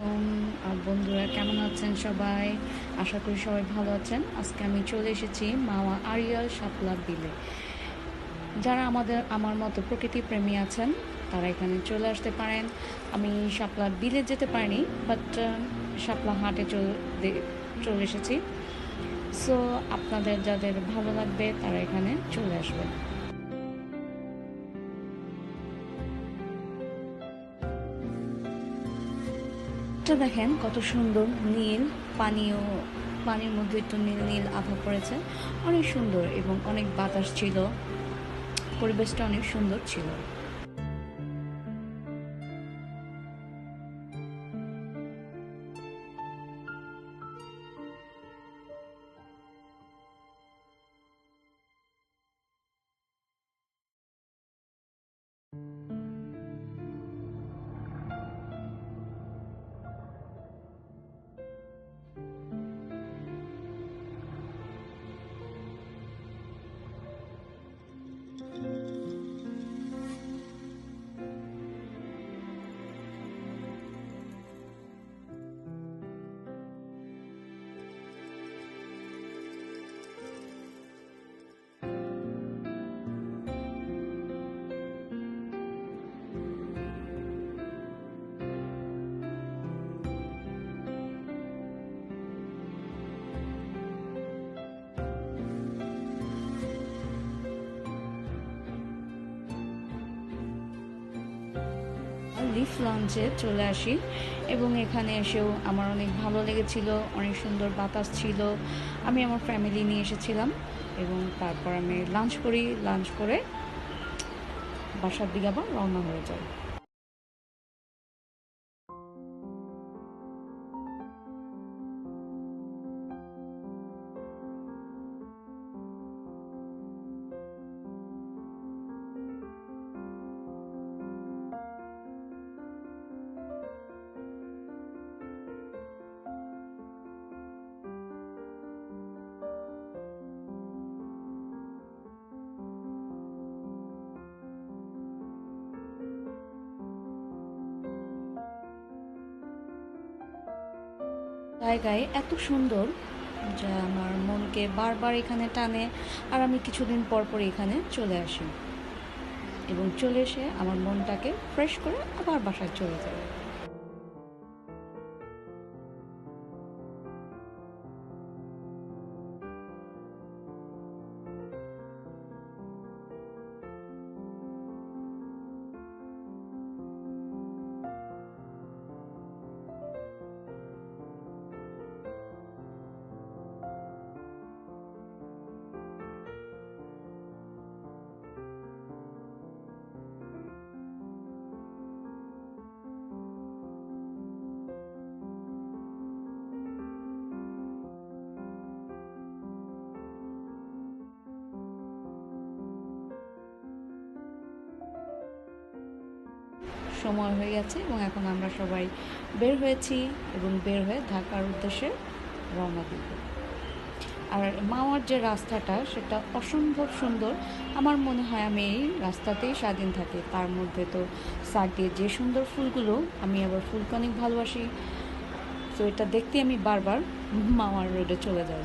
আর বন্ধুরা, কেমন আছেন সবাই? আশা করি সবাই ভালো আছেন। আজকে আমি চলে এসেছি মাওয়া আরিয়াল শাপলা বিলে। যারা আমাদের, আমার মতো প্রকৃতি প্রেমী আছেন, তারা এখানে চলে আসতে পারেন। আমি শাপলা বিলে যেতে পারিনি বাট শাপলা হাটে চলে চলে এসেছি। সো আপনাদের যাদের ভালো লাগবে, তারা এখানে চলে আসবেন। এটা দেখেন কত সুন্দর নীল, পানীয়, পানির মধ্যে একটু নীল নীল আভা পড়েছে। অনেক সুন্দর এবং অনেক বাতাস ছিল। পরিবেশটা অনেক সুন্দর ছিল। লিফ লঞ্চে চলে আসি এবং এখানে এসেও আমার অনেক ভালো লেগেছিল, অনেক সুন্দর বাতাস ছিল। আমি আমার ফ্যামিলি নিয়ে এসেছিলাম এবং তারপর আমি লাঞ্চ করি লাঞ্চ করে বাসার দিকে আবার রওনা হয়ে যাই। জায়গায় এত সুন্দর যা আমার মনকে বারবার এখানে টানে আর আমি কিছুদিন পর পর এখানে চলে আসি। এবং চলে এসে আমার মনটাকে ফ্রেশ করে আবার বাসায় চলে যায়। সময় হয়ে গেছে এবং এখন আমরা সবাই বের হয়েছি এবং বের হয়ে ঢাকার উদ্দেশ্যে রওনা দিব। আর মাওয়ার যে রাস্তাটা, সেটা অসম্ভব সুন্দর। আমার মনে হয় আমি এই রাস্তাতেই স্বাধীন থাকি। তার মধ্যে তো সাইড দিয়ে যে সুন্দর ফুলগুলো আমি আবার ফুলকে অনেক ভালোবাসি। তো এটা দেখতে আমি বারবার মাওয়ার রোডে চলে যাই।